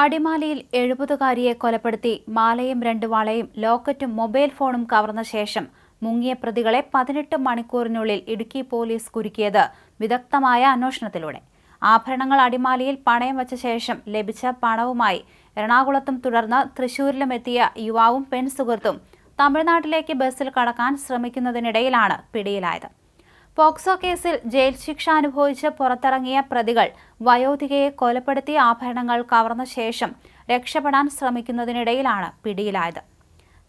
അടിമാലിയിൽ എഴുപതുകാരിയെ കൊലപ്പെടുത്തി മാലയും രണ്ട് വളയും ലോക്കറ്റും മൊബൈൽ ഫോണും കവർന്ന ശേഷം മുങ്ങിയ പ്രതികളെ പതിനെട്ട് മണിക്കൂറിനുള്ളിൽ ഇടുക്കി പോലീസ് കുരുക്കിയത് വിദഗ്ധമായ അന്വേഷണത്തിലൂടെ. ആഭരണങ്ങൾ അടിമാലിയിൽ പണയം വച്ച ശേഷം ലഭിച്ച പണവുമായി എറണാകുളത്തും തുടർന്ന് തൃശൂരിലും എത്തിയ യുവാവും പെൺസുഹൃത്തും തമിഴ്നാട്ടിലേക്ക് ബസ്സിൽ കടക്കാൻ ശ്രമിക്കുന്നതിനിടയിലാണ് പിടിയിലായത്. പോക്സോ കേസിൽ ജയിൽ ശിക്ഷ അനുഭവിച്ച് പുറത്തിറങ്ങിയ പ്രതികൾ വയോധികയെ കൊലപ്പെടുത്തിയ ആഭരണങ്ങൾ കവർന്ന ശേഷം രക്ഷപ്പെടാൻ ശ്രമിക്കുന്നതിനിടയിലാണ് പിടിയിലായത്.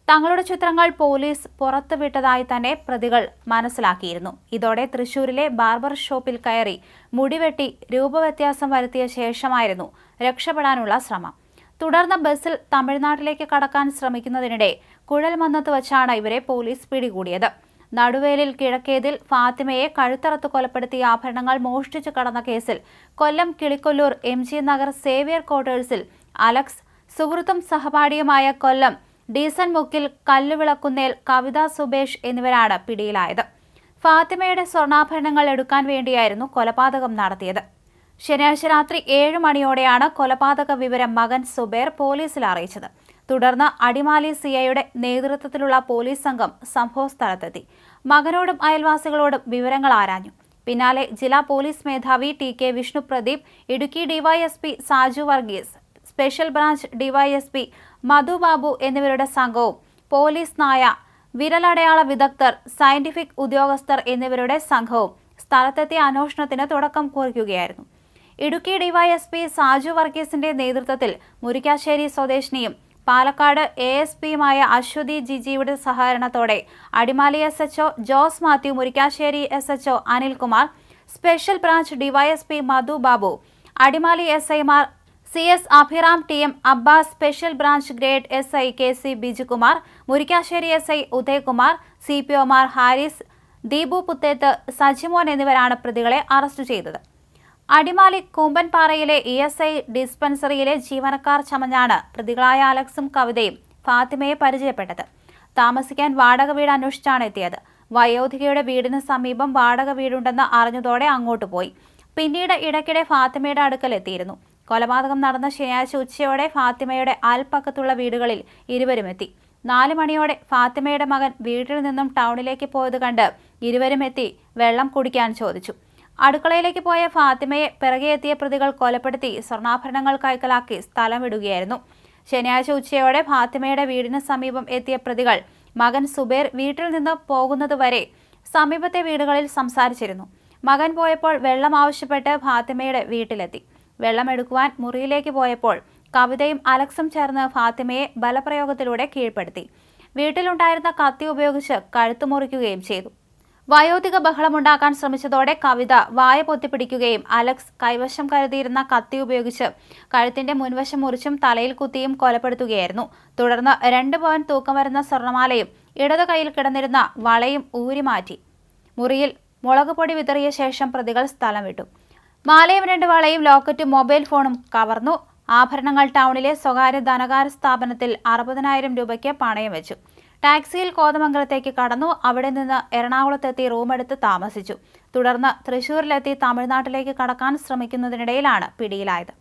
തങ്ങളുടെ ചിത്രങ്ങൾ പോലീസ് പുറത്തുവിട്ടതായി തന്നെ പ്രതികൾ മനസ്സിലാക്കിയിരുന്നു. ഇതോടെ തൃശൂരിലെ ബാർബർ ഷോപ്പിൽ കയറി മുടിവെട്ടി രൂപവ്യത്യാസം വരുത്തിയ ശേഷമായിരുന്നു രക്ഷപ്പെടാനുള്ള ശ്രമം. തുടർന്ന് ബസ്സിൽ തമിഴ്നാട്ടിലേക്ക് കടക്കാൻ ശ്രമിക്കുന്നതിനിടെ കുഴൽമന്നത്ത് വച്ചാണ് ഇവരെ പോലീസ് പിടികൂടിയത്. നടുവേലിൽ കിഴക്കേതിൽ ഫാത്തിമയെ കഴുത്തറത്ത് കൊലപ്പെടുത്തിയ ആഭരണങ്ങൾ മോഷ്ടിച്ചു കടന്ന കേസിൽ കൊല്ലം കിളിക്കൊല്ലൂർ എം ജി നഗർ സേവിയർ ക്വാർട്ടേഴ്സിൽ അലക്സ് സുഹൃത്തും സഹപാഠിയുമായ കൊല്ലം ഡീസൻ മുക്കിൽ കല്ലുവിളക്കുന്നേൽ കവിത സുബേഷ് എന്നിവരാണ് പിടിയിലായത്. ഫാത്തിമയുടെ സ്വർണാഭരണങ്ങൾ എടുക്കാൻ വേണ്ടിയായിരുന്നു കൊലപാതകം നടത്തിയത്. ശനിയാഴ്ച രാത്രി ഏഴ് മണിയോടെയാണ് കൊലപാതക വിവരം മകൻ സുബേർ പോലീസിൽ അറിയിച്ചത്. തുടർന്ന് അടിമാലി സിഐയുടെ നേതൃത്വത്തിലുള്ള പോലീസ് സംഘം സംഭവസ്ഥലത്തെത്തി മകനോടും അയൽവാസികളോടും വിവരങ്ങൾ ആരാഞ്ഞു. പിന്നാലെ ജില്ലാ പോലീസ് മേധാവി T K Vishnu Pradeep Idukki DYSP Saju Varghese special branch DYSP Madhu Babu എന്നിവരുടെ സംഘവും പോലീസ് നായ വിരലടയാള വിദഗ്ധർ സയന്റിഫിക് ഉദ്യോഗസ്ഥർ എന്നിവരുടെ സംഘവും സ്ഥലത്തെത്തിയ അന്വേഷണത്തിന് തുടക്കം കുറിക്കുകയായിരുന്നു. ഇടുക്കി ഡിവൈഎസ്പി സാജു വർഗീസിന്റെ നേതൃത്വത്തിൽ മുരിക്കാശ്ശേരി സ്വദേശിനിയും പാലക്കാട് എ എസ് പിയുമായ അശ്വതി ജിജിയുടെ സഹകരണത്തോടെ Adimali S HO Jose Mathew Murikkassery S HO Anilkumar special branch DYSP Madhu Babu Adimali S ഐമാർ C S Abhiram T M Abbas special branch grade S I K C Bijukumar Murikkassery S I Udayakumar C P ഒമാർ ഹാരിസ് ദീപു പുത്തേത്ത് സജിമോൻ എന്നിവരാണ് പ്രതികളെ arrest ചെയ്തത്. അടിമാലി കൂമ്പൻപാറയിലെ E S I ഡിസ്പെൻസറിയിലെ ജീവനക്കാർ ചമഞ്ഞാണ് പ്രതികളായ അലക്സും കവിതയും ഫാത്തിമയെ പരിചയപ്പെട്ടത്. താമസിക്കാൻ വാടക വീട് അന്വേഷിച്ചാണ് എത്തിയത്. വയോധികയുടെ വീടിന് സമീപം വാടക വീടുണ്ടെന്ന് അറിഞ്ഞതോടെ അങ്ങോട്ട് പോയി. പിന്നീട് ഇടയ്ക്കിടെ ഫാത്തിമയുടെ അടുക്കൽ എത്തിയിരുന്നു. കൊലപാതകം നടന്ന ശനിയാഴ്ച ഉച്ചയോടെ ഫാത്തിമയുടെ അൽപ്പക്കത്തുള്ള വീടുകളിൽ ഇരുവരും എത്തി. നാല് മണിയോടെ ഫാത്തിമയുടെ മകൻ വീട്ടിൽ നിന്നും ടൗണിലേക്ക് പോയത് കണ്ട് ഇരുവരും എത്തി വെള്ളം കുടിക്കാൻ ചോദിച്ചു. അടുക്കളയിലേക്ക് പോയ ഫാത്തിമയെ പിറകെ എത്തിയ പ്രതികൾ കൊലപ്പെടുത്തി സ്വർണാഭരണങ്ങൾ കൈക്കലാക്കി സ്ഥലം വിടുകയായിരുന്നു. ശനിയാഴ്ച ഉച്ചയോടെ ഫാത്തിമയുടെ വീടിന് സമീപം എത്തിയ പ്രതികൾ മകൻ സുബേർ വീട്ടിൽ നിന്ന് പോകുന്നതുവരെ സമീപത്തെ വീടുകളിൽ സംസാരിച്ചിരുന്നു. മകൻ പോയപ്പോൾ വെള്ളം ആവശ്യപ്പെട്ട് ഫാത്തിമയുടെ വീട്ടിലെത്തി. വെള്ളം എടുക്കുവാൻ മുറിയിലേക്ക് പോയപ്പോൾ കവിതയും അലക്സും ചേർന്ന് ഫാത്തിമയെ ബലപ്രയോഗത്തിലൂടെ കീഴ്പ്പെടുത്തി. വീട്ടിലുണ്ടായിരുന്ന കത്തി ഉപയോഗിച്ച് കഴുത്തു മുറിക്കുകയും ചെയ്തു. വയോധിക ബഹളമുണ്ടാക്കാൻ ശ്രമിച്ചതോടെ കവിത വായ പൊത്തിപ്പിടിക്കുകയും അലക്സ് കൈവശം കരുതിയിരുന്ന കത്തി ഉപയോഗിച്ച് കഴുത്തിന്റെ മുൻവശം മുറിച്ചും തലയിൽ കുത്തിയും കൊലപ്പെടുത്തുകയായിരുന്നു. തുടർന്ന് രണ്ട് പവൻ തൂക്കം വരുന്ന സ്വർണമാലയും ഇടത് കൈയിൽ കിടന്നിരുന്ന വളയും ഊരിമാറ്റി മുറിയിൽ മുളക് പൊടി വിതറിയ ശേഷം പ്രതികൾ സ്ഥലം വിട്ടു. മാലയും രണ്ട് വളയും ലോക്കറ്റും മൊബൈൽ ഫോണും കവർന്നു. ആഭരണങ്ങൾ ടൗണിലെ സ്വകാര്യ ധനകാര്യ സ്ഥാപനത്തിൽ അറുപതിനായിരം രൂപയ്ക്ക് പണയം വെച്ചു. ടാക്സിയിൽ കോതമംഗലത്തേക്ക് കടന്നു അവിടെ നിന്ന് എറണാകുളത്തെത്തി റൂമെടുത്ത് താമസിച്ചു. തുടർന്ന് തൃശൂരിലെത്തി തമിഴ്നാട്ടിലേക്ക് കടക്കാൻ ശ്രമിക്കുന്നതിനിടയിലാണ് പിടിയിലായത്.